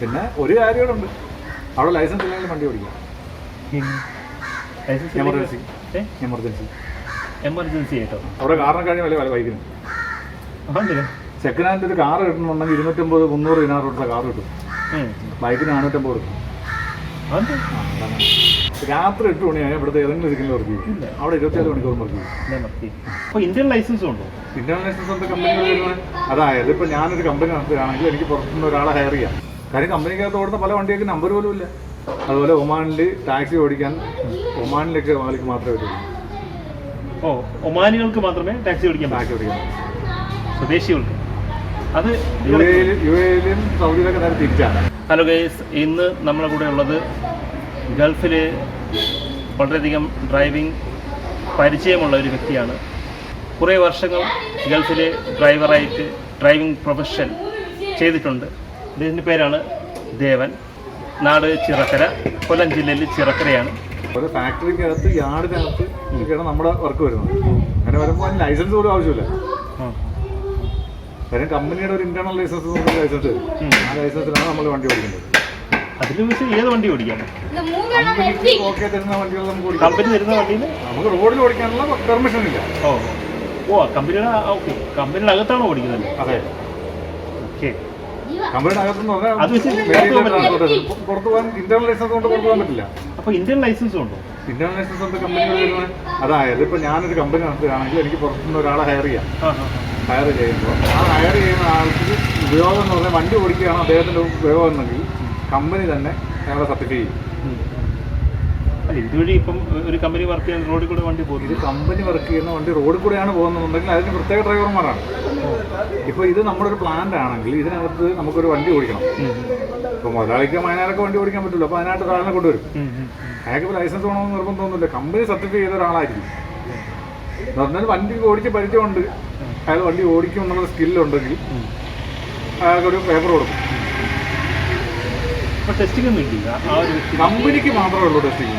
പിന്നെ ഒരു കാര്യങ്ങളുണ്ട് അവിടെ ലൈസൻസ് ഇല്ലെങ്കിൽ വണ്ടി ഓടിക്കാം. എമർജൻസി എമർജൻസി എമർജൻസി ആയിട്ടോ? അവിടെ കാറിനെ കഴിഞ്ഞ വില വൈകുന്നു സെക്കൻഡ് ഹാൻഡ് ഒരു കാർ കിട്ടണമെന്നുണ്ടെങ്കിൽ ഇരുന്നൂറ്റമ്പത് മുന്നൂറ് ദിനാറ് കൊടുത്ത കാർ കിട്ടും. ബൈക്കിന് നാനൂറ്റമ്പത് കൊടുക്കും. രാത്രി എട്ട് മണിയായി ഇവിടുത്തെ ഏതെങ്കിലും ഒരിക്കലും വർക്ക് ചെയ്യും. അവിടെ ഇരുപത്തിയേഴ് മണിക്കൂർ വർക്ക് ചെയ്യും. ഇന്ത്യൻ ലൈസൻസ് ഉണ്ടോ? ഇന്ത്യൻ ലൈസൻസ് എന്താ കമ്പനി അതായത് ഇപ്പൊ ഞാനൊരു കമ്പനി നടത്തുകയാണെങ്കിൽ എനിക്ക് പുറത്തുനിന്ന് ഒരാളെ ഹയർ ചെയ്യാം. കാര്യം കമ്പനിക്കകത്ത് ഓടുന്ന പല വണ്ടികൾക്ക് നമ്പർ പോലും ഇല്ല. അതുപോലെ ഒമാനിൽ ടാക്സി ഓടിക്കാൻ ഒമാനിലേക്ക് മാലിക്ക് മാത്രമേ പറ്റുള്ളൂ ഓ ഒമാനികൾക്ക് മാത്രമേ ടാക്സി ഓടിക്കാൻ ടാക്സി ഓടിക്കാൻ സ്വദേശികൾക്ക്. അത് യു എയിൽ യു എയിലും സൗദിയിലൊക്കെ നേരെ തിരിച്ചാണ്. ഹലോ ഗൈസ് ഇന്ന് നമ്മുടെ കൂടെ ഉള്ളത് ഗൾഫിൽ വളരെയധികം ഡ്രൈവിംഗ് പരിചയമുള്ള ഒരു വ്യക്തിയാണ്. കുറേ വർഷങ്ങൾ ഗൾഫിലെ ഡ്രൈവറായിട്ട് ഡ്രൈവിംഗ് പ്രൊഫഷൻ ചെയ്തിട്ടുണ്ട്. ഇതിന്റെ പേരാണ് ദേവൻ. നാട് ചിറക്കര. കൊല്ലം ജില്ലയിൽ ചിറക്കരയാണ്. ഒരു ഫാക്ടറിക്കകത്ത് യാർഡിനകത്ത് ഒക്കെയാണ് നമ്മുടെ വർക്ക് വരുന്നത്. അങ്ങനെ വരുമ്പോൾ അതിന് ലൈസൻസ് പോലും ആവശ്യമില്ല. കാര്യം കമ്പനിയുടെ ഒരു ഇന്റേണൽ ലൈസൻസ് ലൈസൻസ് തരും. ഉം. ആ ലൈസൻസിലാണ് നമ്മൾ വണ്ടി ഓടിക്കുന്നത്. അതിൽ വെച്ച് ഏത് വണ്ടി ഓടിക്കാം? കമ്പനിക്ക് ഓക്കെ തരുന്ന വണ്ടികൾ നമുക്ക് ഓടിക്കാം. കമ്പനി തരുന്ന വണ്ടിയിൽ? നമുക്ക് റോഡിൽ ഓടിക്കാനുള്ള പെർമിഷൻ ഇല്ല. ഓ. ഓ കമ്പനിയുടെ ഓക്കെ. കമ്പനിയുടെ അകത്താണ് ഓടിക്കുന്നത് അതെ. ഓക്കെ. കമ്പനിയുടെ പറഞ്ഞാൽ പുറത്ത് പോകാൻ ഇന്റേണൽ ലൈസൻസ് കൊണ്ട് പറ്റില്ല. ഇന്ത്യൻ ലൈസൻസും ഉണ്ടോ? ലൈസൻസ് കമ്പനികൾ അതായത് ഇപ്പൊ ഞാനൊരു കമ്പനി നടത്തുകയാണെങ്കിൽ എനിക്ക് പുറത്തുനിന്ന് ഒരാളെ ഹയർ ചെയ്യാം. ഹയർ ചെയ്യുമ്പോൾ ആ ഹയർ ചെയ്യുന്ന ആൾക്ക് ഉപയോഗം എന്ന് പറഞ്ഞാൽ വണ്ടി ഓടിക്കുകയാണ് അദ്ദേഹത്തിന്റെ ഉപയോഗം എന്നെങ്കിൽ കമ്പനി തന്നെ അയാളെ സർട്ടിഫൈ ചെയ്യും. അല്ല ഇതുവഴി ഇപ്പം ഒരു കമ്പനി വർക്ക് ചെയ്യുന്ന റോഡിൽ കൂടെ വണ്ടി ഇത് കമ്പനി വർക്ക് ചെയ്യുന്ന വണ്ടി റോഡിൽ കൂടെയാണ് പോകുന്നതെന്നുണ്ടെങ്കിൽ അതിന് പ്രത്യേക ഡ്രൈവർമാരാണ് ഇപ്പോൾ ഇത് നമ്മുടെ ഒരു പ്ലാന്റ് ആണെങ്കിൽ ഇതിനകത്ത് നമുക്കൊരു വണ്ടി ഓടിക്കണം. ഇപ്പോൾ മുതലാളിക്ക് വയനാടൊക്കെ വണ്ടി ഓടിക്കാൻ പറ്റില്ല അപ്പോൾ അതിനായിട്ട് ഒരാളിനെ കൊണ്ടുവരും. അയാൾക്ക് ലൈസൻസ് വേണമെന്ന് നിർബന്ധമൊന്നുമില്ല കമ്പനി സർട്ടിഫൈ ചെയ്ത ഒരാളായിരിക്കും. എന്ന് പറഞ്ഞാൽ വണ്ടി ഓടിച്ച് പരിചയമുണ്ട്. അയാൾ വണ്ടി ഓടിക്കും എന്നുള്ള സ്കില്ലുണ്ടെങ്കിൽ അയാൾക്കൊരു പേപ്പർ കൊടുക്കും. ടെസ്റ്റിംഗ് കമ്പനിക്ക് മാത്രമേ ഉള്ളൂ ടെസ്റ്റിങ്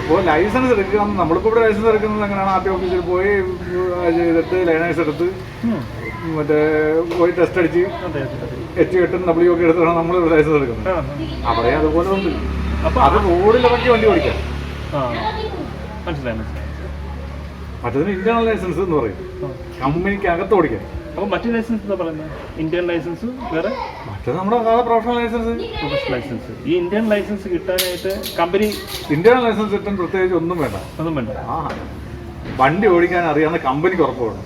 ഇപ്പോൾ ലൈസൻസ് എടുക്കുക നമ്മളിപ്പോൾ ഇവിടെ ലൈസൻസ് എടുക്കുന്നത് എങ്ങനെയാണ്? ആർ ടി ഓഫീസിൽ പോയി ചെയ്തിട്ട് ലൈനേഴ്സ് എടുത്ത്. മറ്റേ പോയി ടെസ്റ്റ് അടിച്ച് എച്ച് കെട്ടും ഡബ്ല്യു ഒക്കെ എടുത്തിട്ടാണ് നമ്മൾ ലൈസൻസ് എടുക്കുന്നത്. അവിടെ അതുപോലെ ഉണ്ട്. അപ്പൊ അത് റോഡിലിറക്കി വണ്ടി ഓടിക്കാം. മറ്റേതിന് മനസ്സിലായി മനസ്സിലായി. മറ്റതിന് ഇന്റേണൽ ലൈസൻസ് എന്ന് പറയും. കമ്പനിക്ക് അകത്ത് ഓടിക്കാം. അപ്പൊ മറ്റു ലൈസൻസ് എന്താ പറയുന്നത് ഇന്ത്യൻ ലൈസൻസ് വേറെ? മറ്റത് നമ്മുടെ പ്രൊഫഷണൽ ലൈസൻസ് പ്രൊഫഷണൽ ലൈസൻസ് ഈ ഇന്ത്യൻ ലൈസൻസ് കിട്ടാനായിട്ട് കമ്പനി ഇന്ത്യൻ ലൈസൻസ് കിട്ടാൻ പ്രത്യേകിച്ച് ഒന്നും വേണ്ട. ഒന്നും വേണ്ട. ആ വണ്ടി ഓടിക്കാൻ അറിയാവുന്ന കമ്പനിക്ക് ഉറപ്പ് വേണം.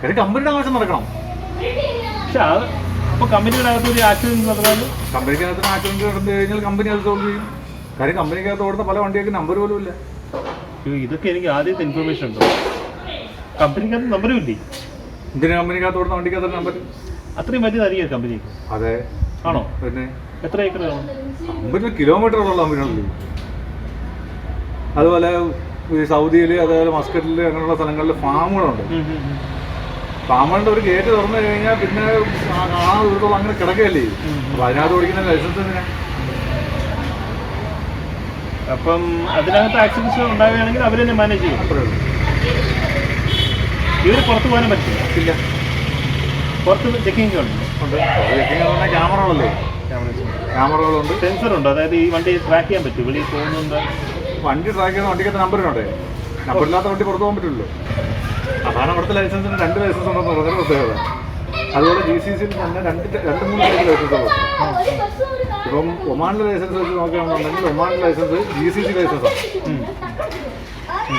കാര്യം കമ്പനിയുടെ ആവശ്യം നടക്കണം. പക്ഷെ അത് അപ്പൊ കമ്പനിയുടെ അകത്ത് ഒരു ആക്സിഡന്റ് നടന്നാൽ കമ്പനിക്കകത്ത് ആക്സിഡന്റ് നടന്നു കഴിഞ്ഞാൽ കമ്പനി അത് സോൾവ് ചെയ്യും. കാര്യം കമ്പനിക്കകത്ത് ഓടുന്ന പല വണ്ടികൾക്ക് നമ്പർ പോലും ഇല്ല. ഇതൊക്കെ എനിക്ക് ആദ്യത്തെ ഇൻഫർമേഷൻ ഉണ്ടോ? കമ്പനിക്കകത്ത് നമ്പരും ഇല്ലേ? ഇന്ത്യൻ കമ്പനിക്കകത്ത് ഓടുന്ന വണ്ടിക്കകത്ത് നമ്പർ അത്രയും വലിയതായിരിക്കും കമ്പനി. അതെ. ആണോ? പിന്നെ? എത്ര ഏക്കർ കാണും? കമ്പനി കിലോമീറ്ററുള്ള കമ്പനികളിൽ അതുപോലെ സൗദിയിൽ സൗദിയിൽ അതേപോലെ മസ്കറ്റിൽ അങ്ങനെയുള്ള സ്ഥലങ്ങളിൽ ഫാമുകളുണ്ട്. ഫാമുകളുടെ ഒരു ഗേറ്റ് തുറന്നു കഴിഞ്ഞാൽ പിന്നെ ആ ദൂരത്തോളം അങ്ങനെ കിടക്കുകയല്ലേ. അപ്പൊ അതിനകത്ത് ഓടിക്കുന്ന ലൈസൻസ് എന്തിനാ? അപ്പം അതിനകത്ത് ആക്സിഡൻസ് ഉണ്ടാവുകയാണെങ്കിൽ അവരെന്നെ മാനേജ് ചെയ്യും അത്രേ ഉള്ളൂ. ഇവർ പുറത്ത് പോകാനും പറ്റില്ല. ഇല്ല. പുറത്ത് ചെക്കിംഗ് ഉണ്ട്. ഉണ്ട്. ക്യാമറകളല്ലേ ക്യാമറകളുണ്ട് സെൻസർ ഉണ്ട്. അതായത് ഈ വണ്ടി ട്രാക്ക് ചെയ്യാൻ പറ്റും. വെളിയിൽ പോകുന്നുണ്ട് വണ്ടി ട്രാക്ക് ചെയ്യുന്ന വണ്ടിക്കകത്ത് നമ്പറിനുണ്ട് നമ്പറില്ലാത്ത വണ്ടി പുറത്ത് പോകാൻ പറ്റുള്ളൂ അതാണ് അവിടുത്തെ ലൈസൻസിന് രണ്ട് ലൈസൻസ് ഉണ്ടെന്ന് പറഞ്ഞൊരു പ്രത്യേകത. അതുപോലെ ജി സി സിയിൽ തന്നെ രണ്ട് രണ്ട് മൂന്ന് ടൈപ്പ് ലൈസൻസ് ഉണ്ട് ഇപ്പം ഒമാനിലെ ലൈസൻസ് വെച്ച് നോക്കുകയാണെന്നുണ്ടെങ്കിൽ ഒമാനിലെ ലൈസൻസ് ജി സി സി ലൈസൻസാണ്.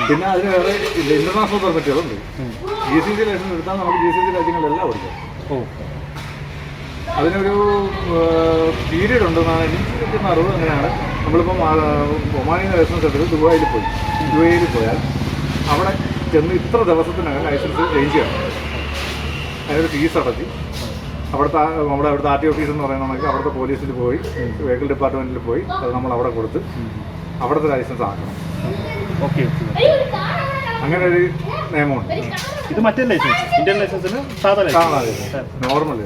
പിന്നെ അതിന് വേറെ ഇന്റർനാഷണൽ പെർമിറ്റുകളുണ്ട്. ജി സി സി ലൈസൻസ് എടുത്താൽ നമുക്ക് ജി സി സി രാജ്യങ്ങളിലെല്ലാം ഓടിക്കാം. ഓ. അതിനൊരു പീരീഡ് ഉണ്ട് എന്നാണ് എനിക്ക് കിട്ടുന്ന അറിവ് അങ്ങനെയാണ്. നമ്മളിപ്പം ഒമാനിൽ നിന്ന് ലൈസൻസ് എടുത്ത് ദുബായിൽ പോയി. ദുബായിൽ പോയാൽ അവിടെ ചെന്ന് ഇത്ര ദിവസത്തിനകം ലൈസൻസ് ചേഞ്ച് ചെയ്യണം. അതിനൊരു ഫീസ് അടച്ച്. അവിടുത്തെ നമ്മുടെ അവിടുത്തെ ആർ ടി ഓഫീസ് എന്ന് പറയുന്നതാണെങ്കിൽ അവിടുത്തെ പോലീസിൽ പോയി വെഹിക്കിൾ ഡിപ്പാർട്ട്മെന്റിൽ പോയി അത് നമ്മൾ അവിടെ കൊടുത്ത് അവിടുത്തെ ലൈസൻസ് ആക്കണം. ഓക്കെ അങ്ങനെ ഒരു നിയമമുണ്ട് ഇത് മറ്റേ ലൈസൻസ് ഇന്ത്യൻ ലൈസൻസിന് സാധാ ലൈസൻസ്. നോർമൽ.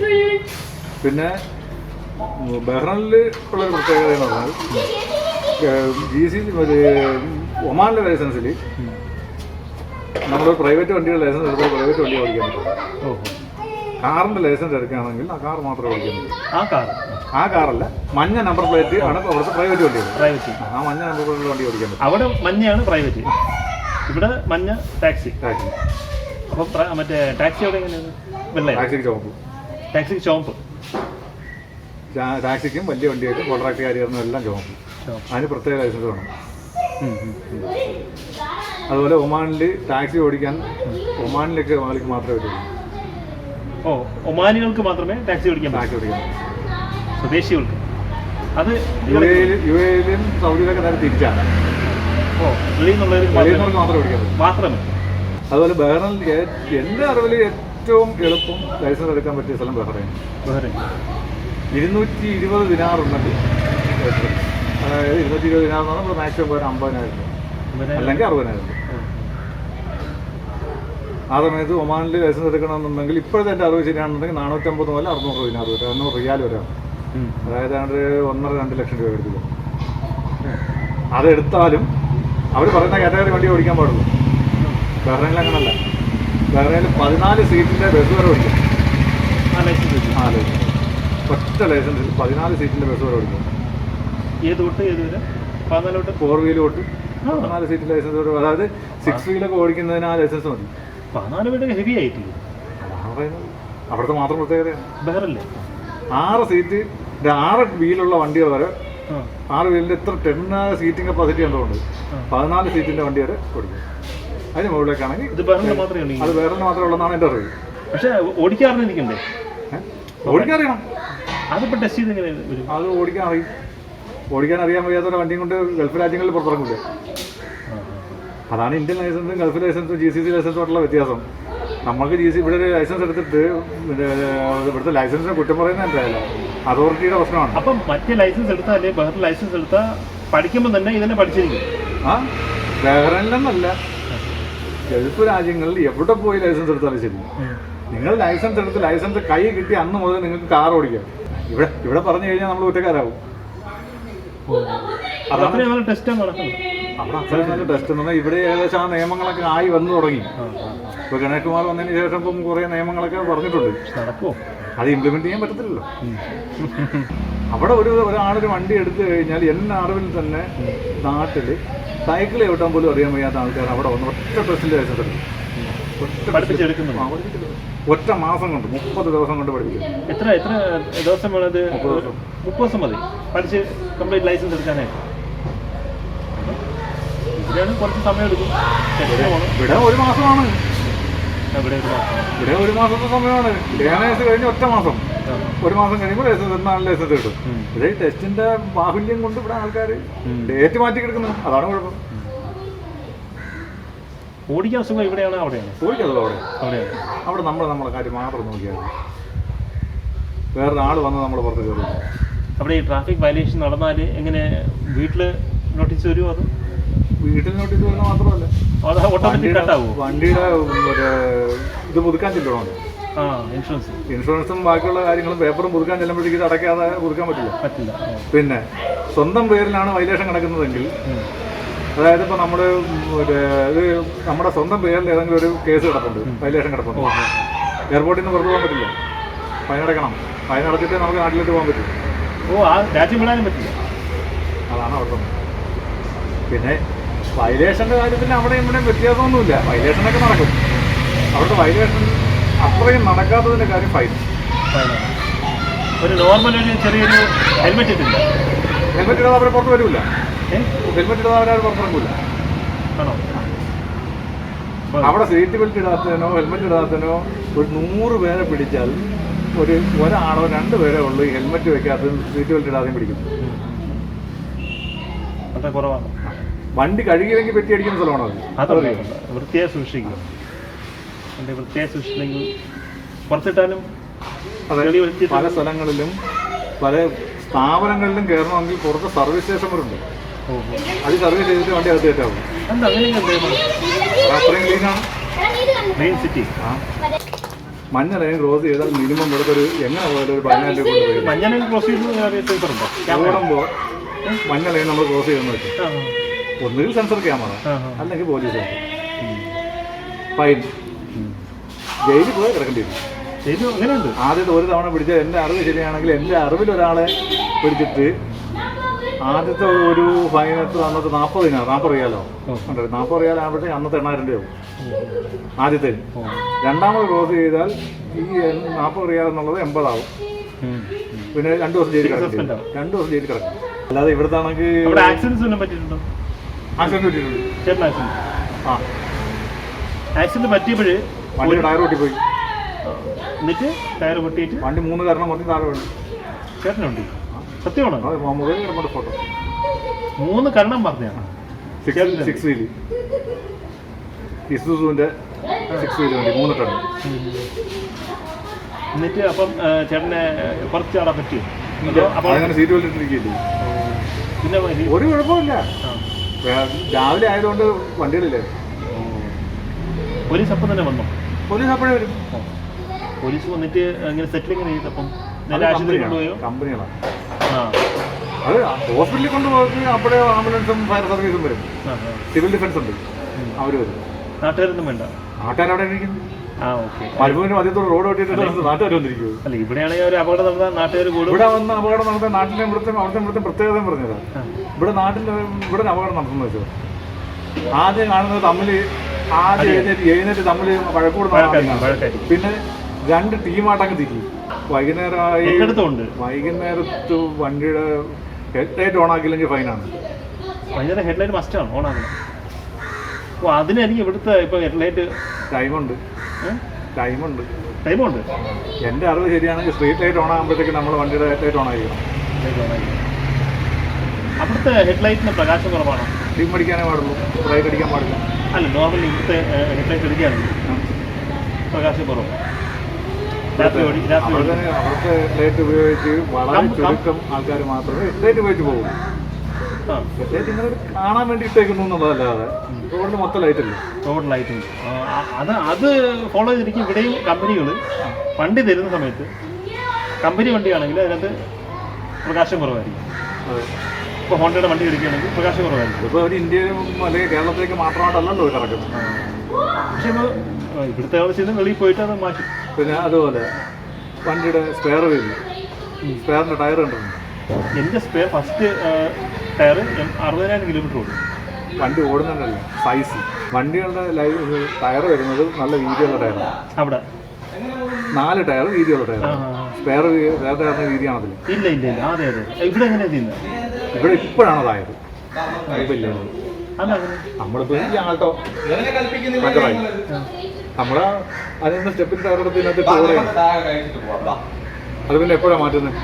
പിന്നെ ബഹ്റൈനിൽ ഉള്ള ഒരു പ്രത്യേകത എന്ന് പറഞ്ഞാൽ ജി സി ഒമാനിലെ ലൈസൻസിൽ നമ്മൾ പ്രൈവറ്റ് വണ്ടിയുടെ ലൈസൻസ് എടുത്താൽ പ്രൈവറ്റ് വണ്ടി ഓടിക്കാൻ പറ്റും. ഓഹോ. കാറിന്റെ ലൈസൻസ് എടുക്കുകയാണെങ്കിൽ ആ കാർ മാത്രമേ ഓടിക്കാൻ പറ്റും. ആ കാർ ആ കാറല്ല മഞ്ഞ നമ്പർ പ്ലേറ്റ് ആണ് അവിടുത്തെ പ്രൈവറ്റ് വണ്ടി പ്രൈവറ്റ്. ആ മഞ്ഞ നമ്പർ പ്ലേറ്റ് വണ്ടി ഓടിക്കാൻ പറ്റും. അവിടെ മഞ്ഞയാണ് പ്രൈവറ്റ്. ഇവിടെ മഞ്ഞ ടാക്സി ടാക്സി അപ്പോൾ മറ്റേ ടാക്സി അവിടെ എങ്ങനെയാണ് വെള്ളയാണ് ടാക്സിക്ക് ചുവപ്പ്. ടാക്സിക്ക് വലിയ വണ്ടിയായിട്ടും കോൺട്രാക്ട് കാര്യങ്ങളും എല്ലാം ചുമപ്പ് ചോമ്പ് അതിന് പ്രത്യേക ലൈസൻസ് വേണം. ഉം, ഉം, ഉം. അതുപോലെ ഒമാനിൽ ടാക്സി ഓടിക്കാൻ ഒമാനിലേക്ക് ഒമാനിലേക്ക് മാത്രമേ പറ്റുള്ളൂ ഓ ഒമാനികൾക്ക് മാത്രമേ ടാക്സി ഓടിക്കാൻ പറ്റൂ. ടാക്സി ഓടിക്കാൻ സ്വദേശികൾക്ക്. അത് യു എയിൽ യു എയിലും സൗദിയിലൊക്കെ നേരെ തിരിച്ചാണ്. മാത്രമേ അതുപോലെ ബഹ്റൈനിൽ എന്റെ എന്റെ അറിവിൽ ഏറ്റവും എളുപ്പം ലൈസൻസ് എടുക്കാൻ പറ്റിയ സ്ഥലം ബഹ്റൈൻ. ഇരുന്നൂറ്റി ഇരുപത് ദിനാറുണ്ടെങ്കിൽ അതായത് ഇരുന്നൂറ്റി ഇരുപത് ദിനാർ എന്ന് പറഞ്ഞാൽ മാക്സിമം പോയാൽ അമ്പതിനായിരം രൂപ. അല്ലെങ്കിൽ അറുപതിനായിരം രൂപ. ഉം, ആ. സമയത്ത് ഒമാനിൽ ലൈസൻസ് എടുക്കണമെന്നുണ്ടെങ്കിൽ ഇപ്പോഴത്തെ എന്റെ അറിവ് ശരിയാണെന്നുണ്ടെങ്കിൽ നാനൂറ്റമ്പത് മുതൽ അറുന്നൂറ് ദിനാർ വരെ അറുന്നൂറ് റിയാൽ വരെ. അതായത് ഏതാണ്ട് ഒന്നര രണ്ട് ലക്ഷം രൂപ എടുത്തില്ല അതെടുത്താലും അവർ പറയുന്ന കാറ്റഗറി വണ്ടി ഓടിക്കാൻ പാടുള്ളൂ. ബഹ്റൈനിൽ അങ്ങനല്ല. ബഹ്റൈനിൽ പതിനാല് സീറ്റിന്റെ ബസ് വരെ ഓടിക്കും. ആ ലൈസൻസ്. ആ ലൈസൻസ് ഒറ്റ ലൈസൻസിൽ പതിനാല് സീറ്റിന്റെ ബസ് വരെ ഓടിക്കും. ഏത് തൊട്ട് ഏത് വരെ? പതിനാലോട്ട് ഫോർ വീൽ തൊട്ട് പതിനാല് സീറ്റ് ലൈസൻസ് വരെ. അതായത് സിക്സ് വീലൊക്കെ ഓടിക്കുന്നതിന് ആ ലൈസൻസ് മതി. പതിനാല് വീട് ഹെവി ആയിട്ടില്ല? അവിടുത്തെ മാത്രം പ്രത്യേകതയാണ്. ബഹറല്ലേ ആറ് സീറ്റ് ആറ് വീലുള്ള വണ്ടികൾ വരെ ആറ് വീലിന്റെ ഇത്ര ടെൻ സീറ്റിംഗ് കപ്പാസിറ്റി ഉള്ളതുകൊണ്ട്. പതിനാല് സീറ്റിന്റെ വണ്ടി വരെ ഓടിക്കും അതിന് മുകളിലേക്കാണെങ്കിൽ ഇത് മാത്രമേ അത് വേറെ മാത്രമേ ഉള്ളതാണ് എന്റെ അറിവ്. പക്ഷേ ഓടിക്കാറിനിരിക്കണ്ടേ ഓടിക്കാറിയണം ഓടിക്കാൻ അറിയണം അതിപ്പോ ടെസ്റ്റ് ചെയ്ത് അത് ഓടിക്കാൻ അറിയും. ഓടിക്കാൻ അറിയാൻ വയ്യാത്ത വണ്ടിയും കൊണ്ട് ഗൾഫ് രാജ്യങ്ങളിൽ പുറത്തിറങ്ങില്ല? അതാണ് ഇന്ത്യൻ ലൈസൻസും ഗൾഫ് ലൈസൻസും ജി സി സി ലൈസൻസും ആയിട്ടുള്ള വ്യത്യാസം. നമുക്ക് ജി സി ഇവിടെ ഒരു ലൈസൻസ് എടുത്തിട്ട് ഇവിടുത്തെ ലൈസൻസിന് കുറ്റം പറയുന്ന എന്തായാലും അതോറിറ്റിയുടെ പ്രശ്നമാണ്. അപ്പം മറ്റേ ലൈസൻസ് എടുത്താൽ ബഹറിൽ ലൈസൻസ് എടുത്താൽ പഠിക്കുമ്പോൾ തന്നെ ഇതന്നെ പഠിച്ചിരിക്കും. ആ ബഹ്റൈനിലെന്നല്ല ഗൾഫ് രാജ്യങ്ങളിൽ എവിടെ പോയി ലൈസൻസ് എടുത്താലും ശരി. നിങ്ങൾ ലൈസൻസ് എടുത്ത് ലൈസൻസ് കൈ കിട്ടി അന്ന് മുതൽ നിങ്ങൾക്ക് കാർ ഓടിക്കാം. ഇവിടെ ഇവിടെ പറഞ്ഞു കഴിഞ്ഞാൽ നമ്മൾ കുറ്റക്കാരാകും ടെസ്റ്റാണ് നടക്കുന്നത്. അവിടെ അത്രയും നല്ല ടെസ്റ്റ് എന്ന് പറഞ്ഞാൽ ഇവിടെ ഏകദേശം ആ നിയമങ്ങളൊക്കെ ആയി വന്നു തുടങ്ങി. ഇപ്പൊ. ഇപ്പോൾ ഗണേഷ് കുമാർ വന്നതിന് ശേഷം ഇപ്പം കുറേ നിയമങ്ങളൊക്കെ പറഞ്ഞിട്ടുണ്ട്. നടക്കുമോ അത് ഇംപ്ലിമെന്റ് ചെയ്യാൻ പറ്റത്തില്ലല്ലോ. അവിടെ ഒരു ഒരാളൊരു വണ്ടി എടുത്തു കഴിഞ്ഞാൽ എന്ന അറിവിൽ തന്നെ നാട്ടിൽ സൈക്കിൾ ചവിട്ടാൻ പോലും അറിയാൻ വയ്യാത്ത ആൾക്കാർ അവിടെ വന്ന് ഒറ്റ ടെസ്റ്റിൽ ലൈസൻസ് എടുക്കും ഒറ്റ മാസം കൊണ്ട് മുപ്പത് ദിവസം കൊണ്ട് പഠിപ്പിക്കും. എത്ര എത്ര ദിവസം വേണത്. മുപ്പത് ദിവസം. മതി. പഠിച്ച് കംപ്ലീറ്റ് ലൈസൻസ് എടുക്കാനായിട്ട്. ഇവിടെയാണ് കുറച്ച് സമയം എടുക്കും ഇവിടെ ഒരു മാസമാണ്. ഇവിടെ ഒരു മാസം. ഇവിടെ ഒരു മാസത്തെ സമയമാണ്. ലേണേഴ്സ് കഴിഞ്ഞ് ഒറ്റ മാസം. ഒരു മാസം കഴിയുമ്പോൾ ലൈസൻസ് എന്നാണ് ലൈസൻസ് കിട്ടും. ഈ ടെസ്റ്റിന്റെ ബാഹുല്യം കൊണ്ട് ഇവിടെ ആൾക്കാർ. ഡേറ്റ് മാറ്റി കിടക്കുന്നു. അതാണ് കുഴപ്പം. ഓടിക്കാൻ സുഖം ഇവിടെയാണ് അവിടെയാണ്? ചോദിക്കാതല്ലോ അവിടെ. അവിടെയാണ് അവിടെ നമ്മൾ നമ്മളെ കാര്യം മാത്രം നോക്കിയാൽ വേറൊരാൾ വന്ന് നമ്മൾ പുറത്ത് കയറും. അവിടെ ഈ ട്രാഫിക് വയലേഷൻ നടന്നാൽ എങ്ങനെ വീട്ടിൽ നോട്ടീസ് വരുമോ അത്? വീട്ടിൽ നോട്ടീസ് വരുന്ന മാത്രമല്ല. അത് ഓട്ടോമാറ്റിക് വണ്ടിയുടെ ഇത് പുതുക്കാൻ ചെല്ലണമല്ലോ ആ ഇൻഷുറൻസ് ഇൻഷുറൻസും ബാക്കിയുള്ള കാര്യങ്ങളും പേപ്പറും പുതുക്കാൻ ചെല്ലുമ്പോഴേക്ക് ഇത് അടയ്ക്കാതെ പുതുക്കാൻ പറ്റില്ല. പറ്റില്ല. പിന്നെ സ്വന്തം പേരിലാണ് വൈലേഷൻ കിടക്കുന്നതെങ്കിൽ അതായത് ഇപ്പോൾ നമ്മൾ ഒരു ഇത് നമ്മുടെ സ്വന്തം പേരിൽ ഏതെങ്കിലും ഒരു കേസ് കിടപ്പുണ്ട് വൈലേഷൻ കിടപ്പുണ്ട്. എയർപോർട്ടിൽ നിന്ന് പുറത്തു പോകാൻ പറ്റില്ല. ഫൈൻ അടയ്ക്കണം. ഫൈൻ അടച്ചിട്ട് നമുക്ക് നാട്ടിലേക്ക് പോകാൻ പറ്റും. ഓ ആ രാജ്യം വിടാനും പറ്റില്ല. അതാണ് അവിടുത്തെ പിന്നെ വൈലേഷന്റെ കാര്യത്തിൽ അവിടെ ഇവിടെ വ്യത്യാസമൊന്നുമില്ല. വയലേഷനൊക്കെ നടക്കും. അവിടുത്തെ വൈലേഷൻ അത്രയും നടക്കാത്തതിന്റെ കാര്യം ഫൈൻ. ഒരു നോർമൽ ഒരു ചെറിയൊരു ഹെൽമെറ്റ് ഇട്ടില്ല ഹെൽമെറ്റ് ഇടാതെ അവരെ പുറത്ത് വരില്ല ഹെൽമെറ്റ് ഇടാതെ അവരെ പുറത്തിറങ്ങില്ല ആണോ? അവിടെ സീറ്റ് ബെൽറ്റ് ഇടാത്തതിനോ ഹെൽമെറ്റ് ഇടാത്തതിനോ ഒരു നൂറ് പേരെ പിടിച്ചാൽ ഒരു ഒരാളോ രണ്ട് പേരേ ഉള്ളൂ ഈ ഹെൽമെറ്റ് വെക്കാത്തതും സീറ്റ് ബെൽറ്റ് ഇടാതെയും പിടിക്കും ഉം. അത്ര കുറവാണ്. വണ്ടി കഴുകിയില്ലെങ്കിൽ പെറ്റി അടിക്കുന്ന സ്ഥലമാണോ അത്? വൃത്തിയായി സൂക്ഷിക്കും വണ്ടി വൃത്തിയായി സൂക്ഷിച്ചില്ലെങ്കിൽ പുറത്തിട്ടാലും പല സ്ഥലങ്ങളിലും പല സ്ഥാപനങ്ങളിലും കയറണമെങ്കിൽ പുറത്ത് സർവീസ് സ്റ്റേഷൻ ഓ. അത് സർവീസ് ചെയ്തിട്ട് വണ്ടി അകത്ത് കയറ്റാവും. അത്രയും ക്ലീനാണ് മെയിൻ സിറ്റി ആ. ക്രോസ് ചെയ്താൽ മിനിമം ഇവിടുത്തെ ഒരു എങ്ങനെ പോയാലും ഒരു പതിനായിരം രൂപ മഞ്ഞനെ ക്രോസ് ചെയ്യുന്നത് സെൻസർ ഉണ്ടോ ക്യാമറ ഓടുമ്പോൾ മഞ്ഞ ലൈൻ നമ്മൾ ക്രോസ് ചെയ്യുന്നത് വെച്ചാൽ ഒന്നുകിൽ സെൻസർ ക്യാമറ അല്ലെങ്കിൽ പോലീസ്. ഫൈൻ ജയിലിൽ പോയി കിടക്കേണ്ടി വരും. അങ്ങനെയുണ്ട്. ആദ്യത്തെ ഒരു തവണ പിടിച്ച എന്റെ അറിവ് ശരിയാണെങ്കിൽ എന്റെ അറിവിൽ ഒരാളെ പിടിച്ചിട്ട് ആദ്യത്തെ ഒരു ഫൈനത്ത് അന്നത്തെ നാൽപ്പത് ദിനാ നാൽപ്പത് റിയാലോ. നാൽപ്പത് റിയാൽ ആവട്ടെ അന്നത്തെ എണ്ണായിരം രൂപയാവും. ആദ്യത്തെ. രണ്ടാമത് ക്രോസ് ചെയ്താൽ ഈ നാൽപ്പത് റിയാൽ എന്നുള്ളത് എൺപതാവും. പിന്നെ രണ്ടു ദിവസം ജയിലിൽ കിടക്കും രണ്ടു ദിവസം ജയിലിൽ കിടക്കും അല്ലാതെ ഇവിടുത്തെ ആണെങ്കിൽ ആക്സിഡൻസ് വല്ലതും പറ്റിയിട്ടുണ്ടോ? ആക്സിഡന്റ് പറ്റിയിട്ടുണ്ട് ചേട്ടൻ ആക്സിഡന്റ് ആ. ആക്സിഡന്റ് പറ്റിയപ്പോൾ വണ്ടി ടയർ പൊട്ടിപ്പോയി. എന്നിട്ട് ടയർ പൊട്ടിയിട്ട് വണ്ടി മൂന്ന് കാരണം മൊത്തം താഴെ വീണു. ചേട്ടനുണ്ട്. സത്യമാണോ? മുകളിൽ കിടപ്പുണ്ട് ഫോട്ടോ. മൂന്ന് കരണം പറഞ്ഞാണ് സിക്സ് വീൽ ഇസുസുവിന്റെ സിക്സ് വീൽ വണ്ടി മൂന്ന് ടൺ എന്നിട്ട് അപ്പം ചേട്ടനെ കുറച്ച് ആളെ പറ്റിയോ? സീറ്റ് വലിട്ടിരിക്കില്ലേ പിന്നെ ഒരു കുഴപ്പമില്ല രാവിലെ ആയതുകൊണ്ട് വണ്ടികളില്ലേ. പോലീസ് അപ്പം തന്നെ വന്നു? പോലീസ് അപ്പോഴേ വരും. പോലീസ് വന്നിട്ട് ഇങ്ങനെ സെറ്റിലിംഗ് ചെയ്തപ്പം അത് നേരെ ആശുപത്രി കമ്പനിയാണ്. കൊണ്ടുപോയോ? കമ്പനികളാണ്. ആ. അത് ഹോസ്പിറ്റലിൽ കൊണ്ടുപോയി അപ്പോഴേ ആംബുലൻസും ഫയർ സർവീസും വരും. സിവിൽ ഡിഫൻസ് ഉണ്ട്. അവർ വരും. നാട്ടുകാരൊന്നും വേണ്ട. നാട്ടുകാരവിടെ ഇരിക്കുന്നു. ആ ഓക്കെ. മരുഭൂമിന് മധ്യത്തോട് റോഡ് വെട്ടിയിട്ട് നാട്ടുകാർ വന്നിരിക്കുന്നത് അല്ല ഇവിടെയാണെങ്കിൽ ഒരു അപകടം നടന്നാൽ നാട്ടുകാർ കൂടും. ഇവിടെ വന്ന് അപകടം നടത്താൻ നാട്ടിലെ ഇവിടുത്തെ അവിടുത്തെ ഇവിടുത്തെ പ്രത്യേകത പറഞ്ഞത്. ഇവിടെ നാട്ടിൽ ഇവിടെ അപകടം നടത്തുന്നത് വെച്ചത് ആദ്യം കാണുന്നത് തമ്മിൽ ആദ്യം എഴുന്നേറ്റ് എഴുന്നേറ്റ് തമ്മിൽ വഴക്കൂട് പിന്നെ രണ്ട് ടീമായിട്ടങ്ങ് തിരിക്കും വൈകുന്നേരമായി വൈകുന്നേരത്ത് വണ്ടിയുടെ ഹെഡ് ഓൺ ആക്കിയില്ലെങ്കിൽ ഫൈനാണ് വൈകുന്നേരം ഹെഡ്ലൈറ്റ് മസ്റ്റാണ് ഓണാക്കണം ഓ അതിനെനിക്ക് ഇവിടുത്തെ ഇപ്പൊ ഹെഡ്ലൈറ്റ് ടൈമുണ്ട് ടൈമുണ്ട് ടൈമുണ്ട് എന്റെ അറിവ് ശരിയാണെങ്കിൽ സ്ട്രീറ്റ് ലൈറ്റ് ഓൺ ആകുമ്പോഴത്തേക്ക് നമ്മൾ വണ്ടിയുടെ ഹെഡ് ലൈറ്റ് ഓൺ ആയിരിക്കണം അവിടുത്തെ ഹെഡ്ലൈറ്റിന് പ്രകാശം കുറവാണോ? ഡിം അടിക്കാനേ പാടുള്ളൂ. ബ്രൈറ്റ് അടിക്കാൻ പാടില്ല. അല്ല നോർമലി ഇവിടുത്തെ ഹെഡ്ലൈറ്റ് അടിക്കാറുണ്ട് പ്രകാശം കുറവ്. അവിടെ ലൈറ്റ് ഉപയോഗിച്ച് വളരെ ചുരുക്കം ആൾക്കാർ മാത്രമേ ലൈറ്റ് ഉപയോഗിച്ച് പോകും. ആ. ലൈറ്റ് ഇങ്ങനെ കാണാൻ വേണ്ടി ഇട്ടേക്കുന്നു എന്നുള്ളതല്ലാതെ റോഡിൽ മൊത്തം ലൈറ്റ് റോഡ് ലൈറ്റും അത് അത് ഫോളോ ചെയ്തിരിക്കും ഇവിടെയും കമ്പനികൾ വണ്ടി തരുന്ന സമയത്ത് കമ്പനി വണ്ടിയാണെങ്കിൽ അതിനകത്ത് പ്രകാശം കുറവായിരിക്കും. ഇപ്പോൾ ഹോണ്ടയുടെ വണ്ടി എടുക്കുകയാണെങ്കിൽ പ്രകാശം കുറവായിരിക്കും. ഇപ്പോൾ ഒരു ഇന്ത്യയിലും അല്ലെങ്കിൽ കേരളത്തിലേക്ക് മാത്രമായിട്ടല്ലല്ലോ കിടക്കുന്നത്. പക്ഷെ നമ്മൾ ഇവിടുത്തെ ആൾ ചെയ്ത് വെളിയിൽ പോയിട്ട് അത് മാറ്റി. പിന്നെ അതുപോലെ വണ്ടിയുടെ സ്പെയർ വീൽ സ്പെയറിന്റെ ടയർ കണ്ടിട്ടുണ്ട്. എന്റെ സ്പെയർ ഫസ്റ്റ് ടയർ അറുപതിനായിരം കിലോമീറ്റർ ഓടും. വണ്ടി ഓടുന്നുണ്ടല്ലോ സൈസ് വണ്ടികളുടെ ലൈവ് ടയർ വരുന്നത് നല്ല വീതിയുള്ള ടയറാണ് അവിടെ? നാല് ടയർ വീതിയുള്ള ടയർ. സ്പെയർ വേറെ ടയറിന് വീതിയാണതിൽ ഇല്ല ഇല്ല ഇല്ല. അതെ അതെ. ഇവിടെ എങ്ങനെയാ ചെയ്യുന്നത് ഇവിടെ ഇപ്പോഴാണ് അതായത് ഇല്ല. അതങ്ങനെ നമ്മളിപ്പോൾ ഈ ആൾട്ടോ. മറ്റതായി നമ്മളെ അതിന് സ്റ്റെപ്പിന് ടയർ എടുത്ത് ഇതിനകത്ത് അത് പിന്നെ എപ്പോഴാണ് മാറ്റുന്നത്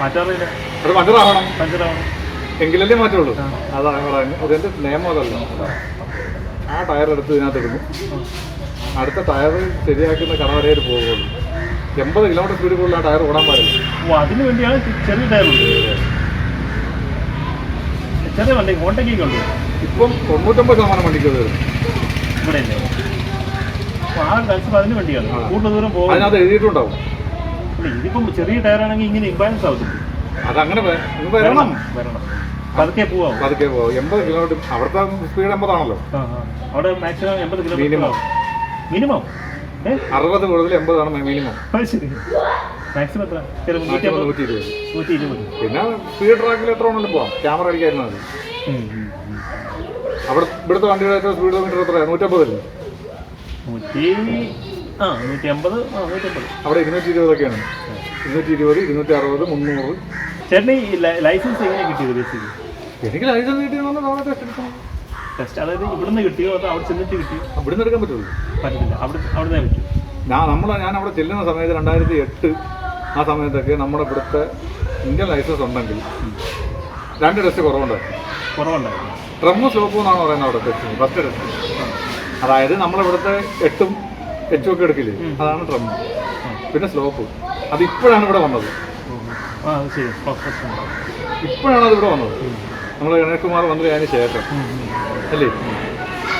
മാറ്റാറില്ല. അത് പഞ്ചറാവണം പഞ്ചറാവണം എങ്കിലല്ലേ മാറ്റുള്ളൂ. അതാണ് പറയുന്നത് അതിന്റെ നിയമം അതല്ല. ആ ടയർ എടുത്ത് ഇതിനകത്ത് ഇടുന്നു. അടുത്ത ടയർ ശരിയാക്കുന്ന കട വരെ പോകുള്ളൂ. എൺപത് കിലോമീറ്റർ സ്പീഡിൽ കൂടുതൽ ആ ടയർ ഓടാൻ പാടില്ല. അതിന് വേണ്ടിയാണ് ചെറിയ ടയറുണ്ട് ചെറിയ വണ്ടി കോണ്ടയ്ക്കൊക്കെ ഉണ്ട് ഇപ്പം തൊണ്ണൂറ്റൊമ്പത് ശതമാനം വണ്ടിക്ക് വരും. ഇവിടെ അതിന് വേണ്ടിയാണ്. കൂടുതൽ ദൂരം പോകും. അതിനകത്ത് എഴുതിയിട്ടുണ്ടാവും. ഇതിപ്പം ചെറിയ ടയറാണെങ്കിൽ ഇങ്ങനെ ഇംബാലൻസ് ആവത്തില്ല. അതങ്ങനെ വരണം വരണം. പതുക്കെ പോവാം പതുക്കെ എൺപത് കിലോമീറ്റർ അവിടുത്തെ സ്പീഡ് എൺപതാണല്ലോ. അവിടെ മാക്സിമം എൺപത് കിലോമീറ്റർ മിനിമം മിനിമം അറുപത് കൂടുതൽ എൺപതാണ് മിനിമം അത് ശരി. മാക്സിമം എത്ര? ചെറു നൂറ്റി അമ്പത് ഇരുപത്. നൂറ്റി ഇരുപത് പിന്നെ സ്പീഡ് ട്രാക്കിൽ എത്ര വേണമെങ്കിലും പോവാം ക്യാമറ അടിക്കായിരുന്നു ഉം. അവിടെ ഇവിടുത്തെ വണ്ടിയുടെ ഏറ്റവും സ്പീഡ് മീറ്റർ എത്രയാണ് നൂറ്റമ്പതല്ലേ നൂറ്റി ആ നൂറ്റി അമ്പത് ആ നൂറ്റി അമ്പത് അവിടെ ഇരുന്നൂറ്റി ഇരുപതൊക്കെയാണ് ഇരുന്നൂറ്റി ഇരുപത് ഇരുന്നൂറ്റി അറുപത് മുന്നൂറ്. ചേട്ടന് ലൈ- ലൈസൻസ് എങ്ങനെ കിട്ടിയത് ബേസിക്കലി എനിക്ക് ലൈസൻസ് കിട്ടിയെന്ന് അവിടെ ടെസ്റ്റ് എടുക്കണം? ടെസ്റ്റ് അതായത് ഇവിടുന്ന് കിട്ടിയോ അതോ അവിടെ ചെന്നിട്ട് കിട്ടിയോ? ഇവിടുന്ന് എടുക്കാൻ പറ്റുള്ളൂ. പറ്റത്തില്ല. അവിടെ അവിടെ പറ്റും. ഞാൻ നമ്മൾ ഞാൻ അവിടെ ചെല്ലുന്ന സമയത്ത് രണ്ടായിരത്തി എട്ട് ആ സമയത്തൊക്കെ നമ്മുടെ ഇവിടുത്തെ ഇന്ത്യൻ ലൈസൻസ് ഉണ്ടെങ്കിൽ രണ്ട് ടെസ്റ്റ് കുറവുണ്ടായിരുന്നു കുറവുണ്ടായിരുന്നു. ട്രമ്മോ സ്ലോപ്പ് എന്നാണ് പറയുന്നത് അവിടെ ടെസ്റ്റ് ഫസ്റ്റ് ടെസ്റ്റ് അതായത് നമ്മളിവിടുത്തെ എട്ടും എച്ചും ഒക്കെ എടുക്കില്ലേ. അതാണ് ട്രമ്മ് പിന്നെ സ്ലോപ്പ് അത് ഇപ്പോഴാണ് ഇവിടെ വന്നത്. ഇപ്പോഴാണ് അത് ഇവിടെ വന്നത്. നമ്മൾ ഗണേഷ്കുമാർ അതിന് ശേഷം. അല്ലേ?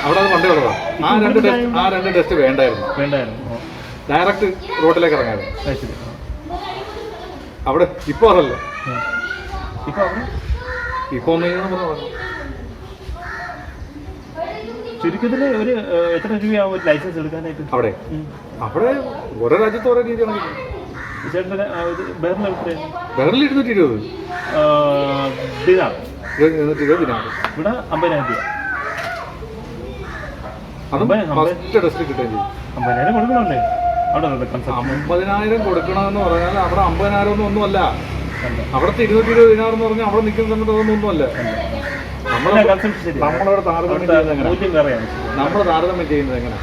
അവിടെ അത് പണ്ടേ ഉള്ളതാണ് ആ രണ്ട് ടെസ്റ്റ് ആ രണ്ട് ടെസ്റ്റ് വേണ്ടായിരുന്നു. വേണ്ടായിരുന്നു. ഡയറക്റ്റ് റോഡിലേക്ക് ആ. അവിടെ ഇപ്പോൾ അതല്ല. ഇപ്പോൾ ഒന്ന് പറഞ്ഞു ചുരുക്കത്തിൽ ഒരു എത്ര രൂപയാവും ഒരു ലൈസൻസ് എടുക്കാനായിട്ട്? അവിടെ. അവിടെ ഓരോ രാജ്യത്ത് ഓരോ രീതിയാണ്. ബഹറിൽ ഇരുന്നൂറ്റി ഇരുപത്. ദിനാർ ഇവിടെ അമ്പതിനായിരം രൂപ. കൊടുക്കണമല്ലേ? കൊടുക്കണമെന്ന് പറഞ്ഞാൽ അവിടെ അമ്പതിനായിരം ഒന്നും ഒന്നുമല്ല അവിടുത്തെ ഇരുന്നൂറ്റി ഇരുപത് ദിനാറെന്ന് പറഞ്ഞാൽ അവിടെ നിൽക്കുന്ന സമയത്ത് അതൊന്നും ഒന്നുമല്ല. നമ്മളെ നമ്മളവിടെ താരതമ്യം ചെയ്യുന്നത് എങ്ങനെ നമ്മൾ താരതമ്യം ചെയ്യുന്നത് എങ്ങനെ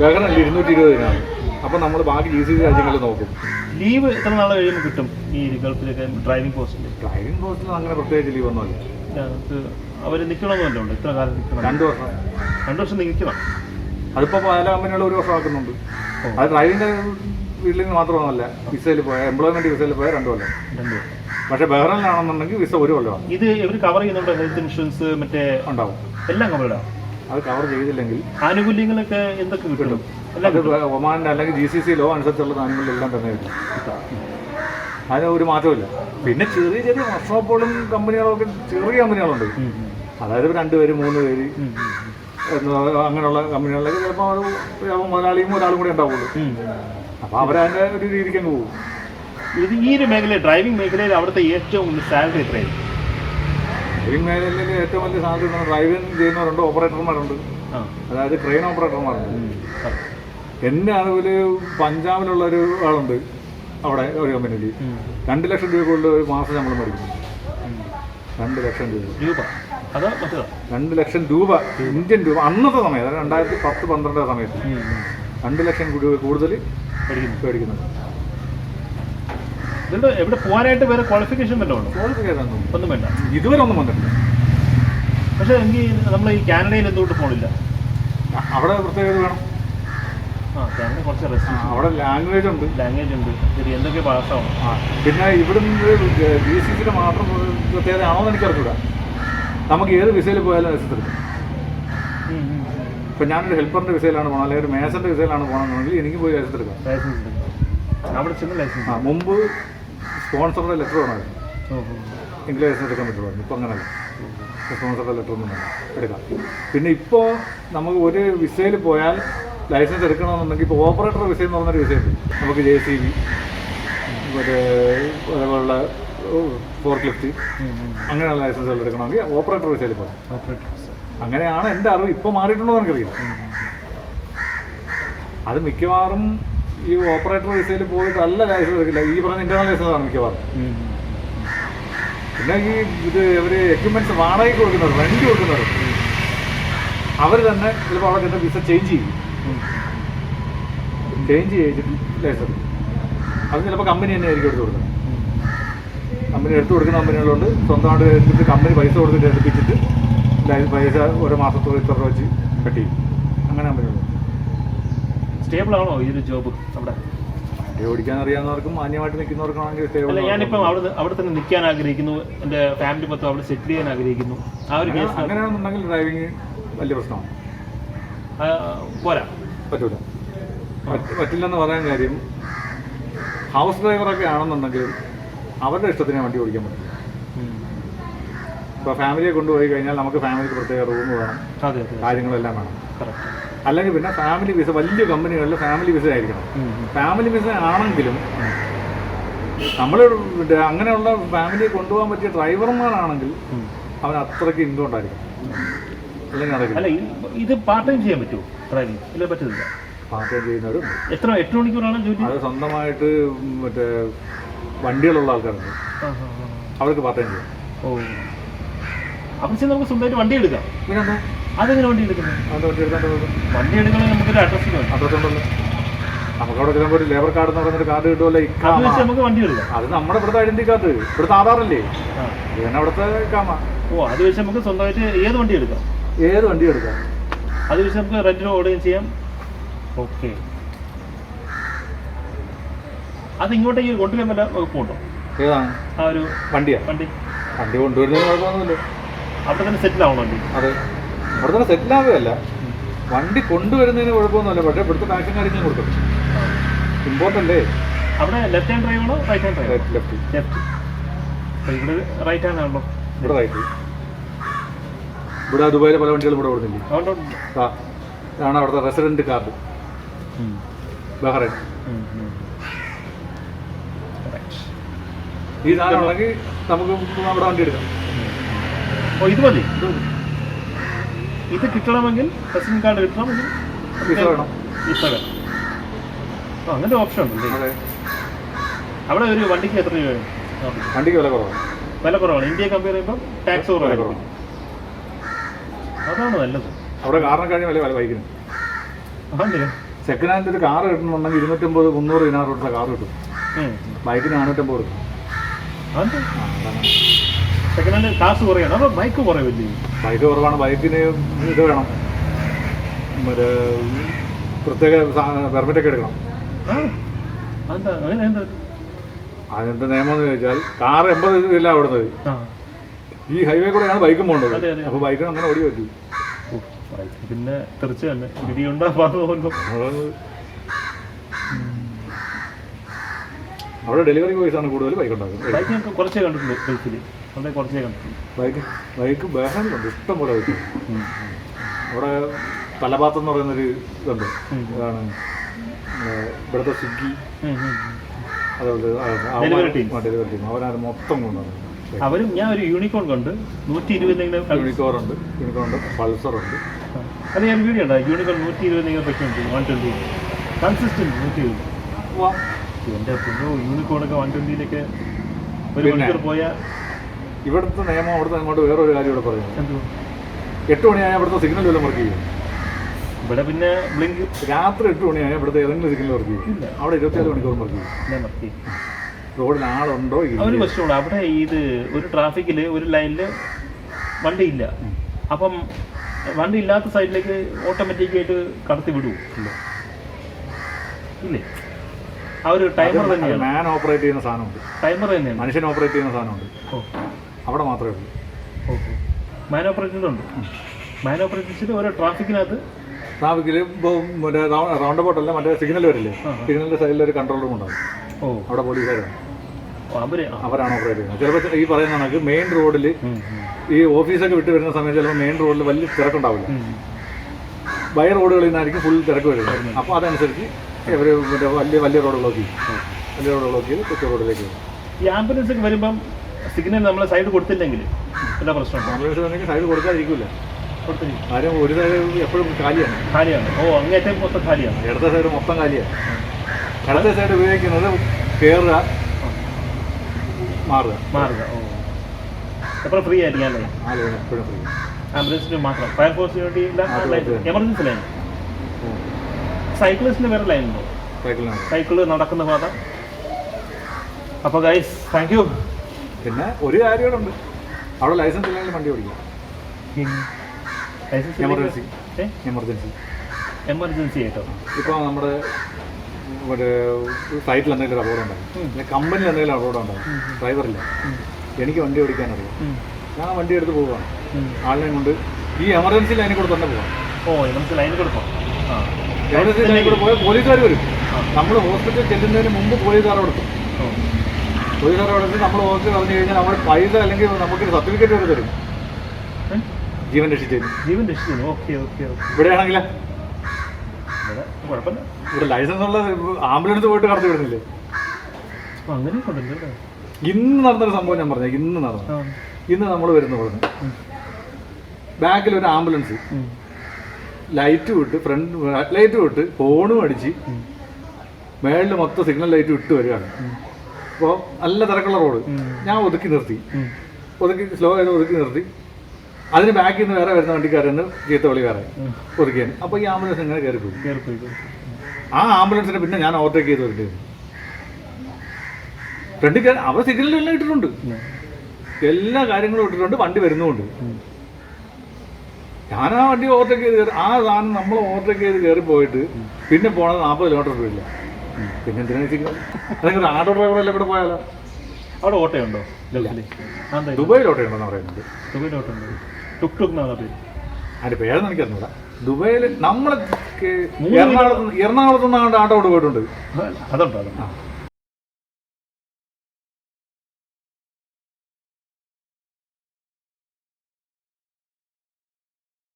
ബഹ്റൈനിൽ ഇരുന്നൂറ്റി ഇരുപത് ദിനാറ് അപ്പം നമ്മൾ ബാക്കി ജി സി സി രാജ്യങ്ങളിൽ നോക്കും. ലീവ് എത്ര നാൾ കഴിയുമ്പോൾ കിട്ടും ഈ ഗൾഫിലൊക്കെ ഡ്രൈവിംഗ് പോസ്റ്റിൽ ഡ്രൈവിംഗ് പോസ്റ്റിൽ അങ്ങനെ പ്രത്യേകിച്ച് ലീവ് ഒന്നുമല്ല അവർ നിൽക്കണമെന്നല്ലോ ഉണ്ട്? ഇത്ര കാലം നിൽക്കണം രണ്ട് വർഷം. രണ്ടു വർഷം നിൽക്കണം. അതിപ്പോൾ പല കമ്പനികളും ഒരു വർഷം ആക്കുന്നുണ്ട്. അത് ഡ്രൈവിംഗിന്റെ വീട്ടിൽ നിന്ന് മാത്രമൊന്നുമല്ല വിസയിൽ പോയ എംപ്ലോയ്മെന്റ് വിസയിൽ പോയ രണ്ട് കൊല്ലം. രണ്ട് കൊല്ലം. പക്ഷേ ബഹ്റൈനിലാണെന്നുണ്ടെങ്കിൽ വിസ ഒരു കൊല്ലമാണ് ഇത് ഇവർ കവർ ചെയ്യുന്നുണ്ട്? ഹെൽത്ത് ഇൻഷുറൻസ് മറ്റേ ഉണ്ടാവും. എല്ലാം കവർ ഇടാം അത് കവർ ചെയ്തില്ലെങ്കിൽ ആനുകൂല്യങ്ങളൊക്കെ എന്തൊക്കെ കിട്ടും. ഒമാന്റെ അല്ലെങ്കിൽ ജി സി സി ലോ അനുസരിച്ചുള്ള സാധനങ്ങളെല്ലാം തന്നെ അതിന് ഒരു മാറ്റമില്ല പിന്നെ ചെറിയ ചെറിയ വർക്ക്ഷോപ്പുകളും കമ്പനികളൊക്കെ ചെറിയ കമ്പനികളുണ്ട്. അതായത് രണ്ട് പേര് മൂന്ന് പേര് അങ്ങനെയുള്ള കമ്പനികളിലൊക്കെ ചിലപ്പോൾ മുതലാളിയും ഒരാളും കൂടെ ഉണ്ടാവുള്ളൂ. അപ്പോൾ അവരതിന്റെ ഒരു രീതിക്ക് അങ്ങ് പോകും. ഇത് ഈ ഒരു മേഖല ഡ്രൈവിംഗ് മേഖലയിൽ അവിടുത്തെ ഏറ്റവും സാലറി എത്രയായിരിക്കും ഡ്രൈവിംഗ് മേഖലയിൽ ഏറ്റവും വലിയ സാധ്യത ഡ്രൈവിംഗ് ചെയ്യുന്നവരുണ്ട് ഓപ്പറേറ്റർമാരുണ്ട്. അതായത് ട്രെയിൻ ഓപ്പറേറ്റർമാരുണ്ട്. എന്റെ അറിവിൽ പഞ്ചാബിലുള്ള ഒരു ആളുണ്ട് അവിടെ ഒരു കമ്പനിയിൽ. രണ്ട് ലക്ഷം രൂപ കൊണ്ട് ഒരു മാസം നമ്മൾ മേടിക്കുന്നു. രണ്ട് ലക്ഷം രൂപ. രൂപ. അതോ രണ്ട് ലക്ഷം രൂപ ഇന്ത്യൻ രൂപ. അന്നത്തെ സമയത്ത് അതായത് രണ്ടായിരത്തി പത്ത് പന്ത്രണ്ട് സമയത്ത്. രണ്ട് ലക്ഷം രൂപ കൂടുതൽ മേടിക്കുന്നുണ്ട് ഇതിന്റെ എവിടെ പോകാനായിട്ട് വേറെ ക്വാളിഫിക്കേഷൻ വല്ലതും ക്വാളിഫിക്കേഷൻ ഒന്നും വേണ്ട. ഇതുവരെ ഒന്നും വന്നിട്ടില്ല. പക്ഷെ എനിക്ക് നമ്മൾ ഈ കാനഡയിൽ എന്തുകൊണ്ട് പോണില്ല? അവിടെ പ്രത്യേകത വേണം ആ കാനഡ കുറച്ച് ആ, റെസ്ട്രിക്ഷൻ അവിടെ ലാംഗ്വേജ് ഉണ്ട്. ലാംഗ്വേജ് ഉണ്ട്. ശരി എന്തൊക്കെ ഭാഷമാണ് ആ, പിന്നെ ഇവിടുന്ന് ബി സി സിയുടെ മാത്രം പ്രത്യേകത ആണോ എന്ന് എനിക്കറിഞ്ഞൂടാ. നമുക്ക് ഏത് വിസയിൽ പോയാലും ലൈസൻസ് എടുക്കാം. ഇപ്പം ഞാനൊരു ഹെൽപ്പറിന്റെ വിസയിലാണ് പോകണം അല്ലെങ്കിൽ ഒരു മേസന്റെ വിസയിലാണ് പോകണമെന്നുണ്ടെങ്കിൽ എനിക്ക് പോയി ലൈസൻസ് എടുക്കാം. ലൈസൻസ് ഉണ്ട്. അവിടെ ചെന്ന് ലൈസൻസ് ആ മുമ്പ് സ്പോൺസറുടെ ലെറ്റർ വേണമായിരുന്നു. എങ്കിൽ ലൈസൻസ് എടുക്കാൻ പറ്റുള്ളൂ. ഇപ്പം അങ്ങനെയല്ല സ്പോൺസറുടെ ലെറ്റർ ഒന്നും എടുക്കാം. പിന്നെ ഇപ്പോ നമുക്ക് ഒരു വിസയിൽ പോയാൽ ലൈസൻസ് എടുക്കണമെന്നുണ്ടെങ്കിൽ ഇപ്പോൾ ഓപ്പറേറ്റർ വിസയം എന്ന് പറഞ്ഞൊരു വിസയുണ്ട്. നമുക്ക് ജെ സി ബി മറ്റേ അതേപോലുള്ള ഫോർക്ക് ലിഫ്റ്റ് അങ്ങനെയുള്ള ലൈസൻസുകൾ എടുക്കണമെങ്കിൽ ഓപ്പറേറ്റർ വിസയിൽ പോകാം അങ്ങനെയാണ് എന്റെ അറിവ്. ഇപ്പോൾ മാറിയിട്ടുണ്ടോ എന്ന് എനിക്കറിയില്ല അത് മിക്കവാറും ഈ ഓപ്പറേറ്റർ വിസയിൽ പോയിട്ടല്ല ലൈസൻസ് എടുക്കില്ല. ഈ പറഞ്ഞ ഇന്റർണൽ ലൈസൻസ് ആണ് മിക്കവാറും. പിന്നെ ഈ ഇത് ഇവർ എക്യുപ്മെന്റ്സ് വാടകയ്ക്ക് കൊടുക്കുന്നവർ റെന്റ് കൊടുക്കുന്നവർ അവർ തന്നെ ചിലപ്പോൾ അവിടെ വിസ ചേഞ്ച് ചെയ്യും. ചേഞ്ച് ചെയ്തിട്ട് ലേസർ അത് ചിലപ്പോൾ കമ്പനി തന്നെ ആയിരിക്കും എടുത്ത് കൊടുക്കുന്നത്. കമ്പനി എടുത്തു കൊടുക്കുന്ന കമ്പനികളുണ്ട് സ്വന്തമായിട്ട് എടുത്തിട്ട് കമ്പനി പൈസ കൊടുത്തിട്ട് എടുപ്പിച്ചിട്ട് പൈസ ഒരു മാസത്തോളം ഇത്ര രൂപ വെച്ച് കട്ട് ചെയ്യും. അങ്ങനെ കമ്പനികളുണ്ട് സ്റ്റേബിൾ ആണോ ഈ ഒരു ജോബ് അവിടെ? വണ്ടി ഓടിക്കാൻ അറിയാവുന്നവർക്കും മാന്യമായിട്ട് നിൽക്കുന്നവർക്കാണെങ്കിൽ സ്റ്റേബിൾ. ഞാനിപ്പം അവിടെ അവിടെ തന്നെ നിൽക്കാൻ ആഗ്രഹിക്കുന്നു. എന്റെ ഫാമിലി മൊത്തം അവിടെ സെറ്റിൽ ചെയ്യാൻ ആഗ്രഹിക്കുന്നു. ആ ഒരു കേസ് അങ്ങനെയാണെന്നുണ്ടെങ്കിൽ ഡ്രൈവിംഗ് വലിയ പ്രശ്നമാണ്. പോരാ. പറ്റൂല. പറ്റ- പറ്റില്ലെന്ന് പറയാൻ കാര്യം ഹൗസ് ഡ്രൈവറൊക്കെ ആണെന്നുണ്ടെങ്കിലും അവരുടെ ഇഷ്ടത്തിന് വണ്ടി ഓടിക്കാൻ പറ്റില്ല. ഇപ്പോൾ ഫാമിലിയെ കൊണ്ടുപോയി കഴിഞ്ഞാൽ നമുക്ക് ഫാമിലിക്ക് പ്രത്യേക റൂം വേണം. കാര്യങ്ങളെല്ലാം വേണം. അല്ലെങ്കിൽ പിന്നെ ഫാമിലി വിസ വലിയ കമ്പനികളിൽ ഫാമിലി വിസ ആയിരിക്കണം. ഫാമിലി വിസ ആണെങ്കിലും നമ്മൾ അങ്ങനെയുള്ള ഫാമിലിയെ കൊണ്ടുപോകാൻ പറ്റിയ ഡ്രൈവർമാരാണെങ്കിൽ അവൻ അത്രയ്ക്ക് ഇൻകം ഉണ്ടായിരിക്കും അല്ലെങ്കിൽ നടക്കില്ല അല്ല ഇത് പാർട്ട് ടൈം ചെയ്യാൻ പറ്റുമോ? ഡ്രൈവിംഗ് ഇല്ല പറ്റത്തില്ല. പാർട്ട് ടൈം ചെയ്യുന്നവരും എത്ര എട്ട് മണിക്കൂറാണ് ജോലി? അത് സ്വന്തമായിട്ട് മറ്റേ വണ്ടികളുള്ള ആൾക്കാരുണ്ട്. അവർക്ക് പാർട്ട് ടൈം ചെയ്യാം. ഓ. അപ്പം ശരി നമുക്ക് സ്വന്തമായിട്ട് വണ്ടി എടുക്കാം. പിന്നെന്താ? അതെങ്ങനെ വണ്ടി എടുക്കുന്നത്? വണ്ടി എടുക്കാൻ വണ്ടി എടുക്കണമെങ്കിൽ നമുക്കൊരു അഡ്രസ്സ് വേണം. അഡ്രസ്സുണ്ടല്ലോ നമുക്കവിടെ ചെല്ലുമ്പോൾ ഒരു ലേബർ കാർഡ് എന്ന് പറഞ്ഞൊരു കാർഡ് കിട്ടുമല്ലോ ഇക്കാമ നമുക്ക് വണ്ടി എടുക്കാം. അത് നമ്മുടെ ഇവിടുത്തെ ഐഡന്റി കാർഡ് ഇവിടുത്തെ ആധാറല്ലേ. അവിടുത്തെ കാമ. ഓ അത് വെച്ച് നമുക്ക് സ്വന്തമായിട്ട് ഏത് വണ്ടി എടുക്കാം? ഏത് വണ്ടി എടുക്കാം? അത് വെച്ച് നമുക്ക് റെന്റിന് ഓടുകയും ചെയ്യാം. ഓക്കെ അത് ഇങ്ങോട്ടേക്ക് കൊണ്ടുവരാൻ വല്ല വകുപ്പുണ്ടോ ഏതാണ്? ആ ഒരു വണ്ടിയാ? വണ്ടി. വണ്ടി കൊണ്ടുവരുന്നതിന് കുഴപ്പമൊന്നുമില്ല. അവിടെ തന്നെ സെറ്റിൽ ആവണം വണ്ടി. അതെ. ഇവിടെ തന്നെ സെറ്റിൽ ആവുകയല്ല വണ്ടി കൊണ്ടുവരുന്നതിന് കുഴപ്പമൊന്നുമില്ല. പക്ഷേ ഇവിടുത്തെ ടാക്സും കാര്യങ്ങളും കൊടുക്കും. ഇമ്പോർട്ടന്റ് അവിടെ ലെഫ്റ്റ് ഹാൻഡ് ഡ്രൈവ് ആണോ right hand drive left left ഇവിടെ റൈറ്റ് ഹാൻഡ് ആണല്ലോ. ഇവിടെ റൈറ്റ് ഇവിടെ ദുബായിലെ പല വണ്ടികളും ഇവിടെ ഓടുന്നില്ലേ? ആ ഇതാണ് അവിടുത്തെ റെസിഡന്റ് കാർഡ് ബഹ്റൈൻ. ഈ സാധനം ഉണ്ടെങ്കിൽ നമുക്ക് അവിടെ വണ്ടി എടുക്കാം. ഓ ഇത് മതി. ഇത് കിട്ടണമെങ്കിൽ റെസിഡന്റ് കാർഡ് കിട്ടണമെങ്കിൽ വിസ വേണം. വിസ വേണം. ആ അങ്ങനെ ഓപ്ഷൻ ഉണ്ടല്ലേ അവിടെ ഒരു വണ്ടിക്ക് എത്ര രൂപ വണ്ടിക്ക് വില കുറവാണ്. വില കുറവാണ്. ഇന്ത്യയെ കമ്പയർ ചെയ്യുമ്പോൾ ടാക്സ് കുറവാണ്. അതാണ് നല്ലത്. അവിടെ കാറിനെ കഴിഞ്ഞ വില വില ബൈക്കിന് സെക്കൻഡ് ഹാൻഡ് ഒരു കാർ കിട്ടണമെന്നുണ്ടെങ്കിൽ ഇരുന്നൂറ്റമ്പത് മുന്നൂറ് ദിനാറ് കൊടുത്ത കാർ കിട്ടും. ബൈക്കിന് നാനൂറ്റമ്പത് കൊടുക്കും. അതാണ്. സെക്കൻഡ് ഹാൻഡ് കാശ് കുറയാണ്. അപ്പോൾ ബൈക്ക് കുറവില്ലേ ബൈക്ക് കുറവാണ്. ബൈക്കിന് ഇത് വേണം. മറ്റേ പ്രത്യേക പെർമിറ്റ് ഒക്കെ എടുക്കണം. അതിന്റെ നിയമം എന്ന് ചോദിച്ചാൽ കാർ എൺപത് ഇല്ല അവിടുന്നത് ആ. ഈ ഹൈവേ കൂടെയാണ് ബൈക്കും പോകേണ്ടത് അതെ, അതെ. അപ്പോൾ ബൈക്കിന് അങ്ങനെ ഓടി പറ്റി. ഓ, ബൈക്ക് പിന്നെ അതാണ് അവിടെ ഡെലിവറി ബോയ്സ് ആണ് കൂടുതൽ ബൈക്ക് ഉണ്ടാക്കുന്നത്. ബൈക്ക് ഞങ്ങൾക്ക് കുറച്ചേ കണ്ടിട്ടുള്ളൂ ഗൾഫിൽ വളരെ കുറച്ചേ കണ്ടിട്ടുള്ളൂ. ബൈക്ക് ബൈക്ക് ബഹളുണ്ട് ഇഷ്ടം പോലെ ബൈക്ക് ഉം. അവിടെ തലഭാത്തം എന്ന് പറയുന്നൊരു ഇതുണ്ട്. ഉം. അതാണ് നമ്മുടെ ഇവിടുത്തെ സ്വിഗ്ഗി. ഉം, ഉം. അതുപോലെ Delivery team. ഡെലിവറി ടീം അവരത് മൊത്തം കൊണ്ടുവന്നു അവരും ഞാൻ ഒരു യൂണിക്കോൺ കണ്ട്. നൂറ്റി ഇരുപതെങ്കിലും യൂണിക്കോർ ഉണ്ട്. യൂണിക്കോൺ ഉണ്ട്. പൾസർ ഉണ്ട്. അത് ഞാൻ വീഡിയോ ഉണ്ടായി യൂണിക്കോൺ നൂറ്റി ഇരുപതെങ്കിലും പറ്റുന്നുണ്ട് വൺ ട്വന്റി കൺസിസ്റ്റന്റ് നൂറ്റി ഇരുപത് എന്റെ പിന്നെ യൂണിക്കോണൊക്കെ വൺ ട്വന്റിയിലൊക്കെ ഒരു? മണിക്കൂർ പോയാൽ ഇവിടുത്തെ നിയമം അവിടുത്തെ അങ്ങോട്ട് വേറൊരു കാര്യം ഇവിടെ പറയുന്നത് എന്തോ എട്ട് മണിയായ ഇവിടുത്തെ സിഗ്നൽ വല്ലതും വർക്ക് ചെയ്യും? ഇവിടെ പിന്നെ ബ്ലിങ്ക് രാത്രി എട്ട് മണിയായ ഇവിടുത്തെ ഏതെങ്കിലും സിഗ്നൽ വർക്ക് ചെയ്യും? അവിടെ ഇരുപത്തിയാറ് മണിക്കൂർ വർക്ക് ചെയ്യും? നിർത്തി ആളുണ്ടോ ഒരു ഇല്ല പ്രശ്നമുണ്ട്. അവിടെ ഇത് ഒരു ട്രാഫിക്കിൽ ഒരു ലൈനിൽ വണ്ടി ഇല്ല അപ്പം വണ്ടി ഇല്ലാത്ത സൈഡിലേക്ക് ഓട്ടോമാറ്റിക്കായിട്ട് കടത്തി വിടുവോ ഇല്ല. ആ ഒരു ടൈമർ തന്നെയാണ്. മാൻ ഓപ്പറേറ്റ് ചെയ്യുന്ന സാധനമുണ്ട്. ടൈമർ തന്നെയാണ്. മനുഷ്യൻ ഓപ്പറേറ്റ് ചെയ്യുന്ന സാധനമുണ്ട്. ഓ. അവിടെ മാത്രമേ ഉള്ളൂ. ഓക്കെ മാൻ ഓപ്പറേറ്റഡ് ഉണ്ട് മാൻ ഓപ്പറേറ്റേഴ്സിൽ ഓരോ ട്രാഫിക്കിനകത്ത് ട്രാഫിക്കിൽ മറ്റേ റൗണ്ട് അബൌട്ട് അല്ല മറ്റേ സിഗ്നൽ വരില്ലേ. സിഗ്നലിന്റെ സൈഡിൽ ഒരു കൺട്രോൾ റൂം ഉണ്ടാവും. ഓ. അവിടെ പോലീസുകാരാണ്. അവരാണ് ഓപ്പറേറ്റ് ചെയ്യുന്നത് ചിലപ്പോൾ ഈ പറയുന്ന കണക്ക് മെയിൻ റോഡിൽ ഈ ഓഫീസൊക്കെ വിട്ട് വരുന്ന സമയത്ത് ചിലപ്പോൾ മെയിൻ റോഡിൽ വലിയ തിരക്കുണ്ടാവില്ല. ബൈ റോഡുകളിൽ നിന്നായിരിക്കും ഫുൾ തിരക്ക് വരുന്നത്. അപ്പോൾ അതനുസരിച്ച് ഇവർ മറ്റേ വലിയ വലിയ റോഡുകളൊക്കെ വലിയ റോഡുകളൊക്കെ ചെയ്ത് കൊച്ചു റോഡിലേക്ക് വരും ഈ ആംബുലൻസ് ഒക്കെ വരുമ്പം സിഗ്നൽ നമ്മൾ സൈഡ് കൊടുത്തില്ലെങ്കിൽ എന്താ പ്രശ്നം? ആംബുലൻസ് വന്നെങ്കിൽ സൈഡ് കൊടുക്കാതിരിക്കില്ല കാര്യം ഒരു സൈഡ് എപ്പോഴും കാലിയാണ്. ഖാലിയാണ് ഓ അങ്ങേറ്റം മൊത്തം ഖാലിയാണ് ഇടത്തെ സൈഡ് മൊത്തം കാലിയാണ്. ഇടത്തെ സൈഡ് ഉപയോഗിക്കുന്നത് കയറുക മാറുക. മാറുക ഓ. എപ്പോഴും ഫ്രീ ആയിരിക്കും അല്ലേ? ആ ലൈൻ എപ്പോഴും ഫ്രീ ആംബുലൻസിന് മാത്രം. ഫയർഫോഴ്സിന് വേണ്ടി എമർജൻസി ലൈൻ സൈക്ലിസ്റ്റിന് വേറെ ലൈൻ ഉണ്ടോ? സൈക്കിളിനാണ് സൈക്കിൾ നടക്കുന്ന പാത അപ്പോൾ ഗൈസ് താങ്ക് യു പിന്നെ ഒരു കാര്യം ഉണ്ട് അവിടെ ലൈസൻസ് ഇല്ലെങ്കിൽ വണ്ടി ഓടിക്കാം. എമർജൻസി എമർജൻസി എമർജൻസി ആയിട്ടോ? ഇപ്പോൾ നമ്മുടെ മറ്റേ സൈറ്റിൽ എന്തെങ്കിലും അപകടം ഉണ്ടാകും ഉം. അല്ലെങ്കിൽ കമ്പനിയിൽ എന്തെങ്കിലും അപകടം ഡ്രൈവറില്ല എനിക്ക് വണ്ടി ഓടിക്കാൻ അറിയാം ഞാൻ വണ്ടി എടുത്ത് പോവാണ്. ആളിനെ കൊണ്ട് ഈ എമർജൻസി ലൈനിൽ കൂടെ തന്നെ പോവാം. ഓ എമർജൻസി ലൈനിൽ കൂടെ പോവാം. എമർജൻസി ലൈനിൽ കൂടെ പോയാൽ പോലീസുകാർ വരും. നമ്മൾ ഹോസ്പിറ്റലിൽ ചെല്ലുന്നതിന് മുമ്പ് പോലീസുകാർ കൊടുക്കും. പോലീസുകാർ കൊടുത്ത് നമ്മൾ ഹോസ്പിറ്റലിൽ പറഞ്ഞു കഴിഞ്ഞാൽ നമ്മൾ പൈസ അല്ലെങ്കിൽ നമുക്ക് സർട്ടിഫിക്കറ്റ് വരെ തരും. ജീവൻ രക്ഷിച്ചു ജീവൻ രക്ഷിച്ചു ഓക്കെ ഓക്കെ ഇവിടെയാണെങ്കിലോ? കുഴപ്പമില്ല. ഇവിടെ ലൈസൻസ് ഉള്ള ആംബുലൻസ് പോയിട്ട് കടത്തി വിടുന്നില്ലേ അങ്ങനെയൊക്കെ ഉണ്ടല്ലോ? ഇന്ന് നടന്നൊരു സംഭവം ഞാൻ പറഞ്ഞു ഇന്ന് നടന്നു. ഇന്ന് നമ്മൾ വരുന്ന പറഞ്ഞു ബാക്കിൽ ഒരു ആംബുലൻസ്. ലൈറ്റ് വിട്ട് ഫ്രണ്ട് ലൈറ്റ് വിട്ട് ഫോണും അടിച്ച് മേളിൽ മൊത്തം സിഗ്നൽ ലൈറ്റ് ഇട്ട് വരികയാണ്. അപ്പോൾ നല്ല തിരക്കുള്ള റോഡ് ഞാൻ ഒതുക്കി നിർത്തി. ഒതുക്കി സ്ലോ ചെയ്ത് ഒതുക്കി നിർത്തി. അതിന് ബാക്കിൽ നിന്ന് വേറെ വരുന്ന വണ്ടിക്കാരെന്ന് ചീത്ത വിളി വേറെ. ഒതുക്കിയാണ്. അപ്പോൾ ഈ ആംബുലൻസ് ഇങ്ങനെ കയറിപ്പോയി. കേറിപ്പോയി. ആ ആംബുലൻസിനെ പിന്നെ ഞാൻ ഓവർടേക്ക് ചെയ്ത് വരേണ്ടി രണ്ട് അവർ സിഗ്നലെല്ലാം ഇട്ടിട്ടുണ്ട്. എല്ലാ കാര്യങ്ങളും ഇട്ടിട്ടുണ്ട് വണ്ടി വരുന്നുമുണ്ട്. ഞാൻ ആ വണ്ടി ഓവർടേക്ക് ചെയ്ത് കയറി ആ സാധനം നമ്മൾ ഓവർടേക്ക് ചെയ്ത് കയറി പോയിട്ട് പിന്നെ പോണത് നാൽപ്പത് കിലോമീറ്റർ ഇല്ല പിന്നെ എന്തിനാ സിഗ്നൽ അല്ലെങ്കിൽ ഒരു ആട്ടോ ഡ്രൈവറെല്ലാം കൂടെ പോയാലോ? അവിടെ ഓട്ടയുണ്ടോ? ദുബായിൽ ഓട്ടയുണ്ടോ എന്ന് ഇത്? ദുബായിൽ ഓട്ടോ ടുക് ടുക് എന്നാണ് പേര്? അതിന്റെ പേരൊന്നും എനിക്കറിഞ്ഞൂടാ. ദുബായിൽ നമ്മൾ എറണാകുളത്ത് എറണാകുളത്ത് നിന്നാണ്ട് ആട്ടോട് പോയിട്ടുണ്ട്. അതുണ്ടോ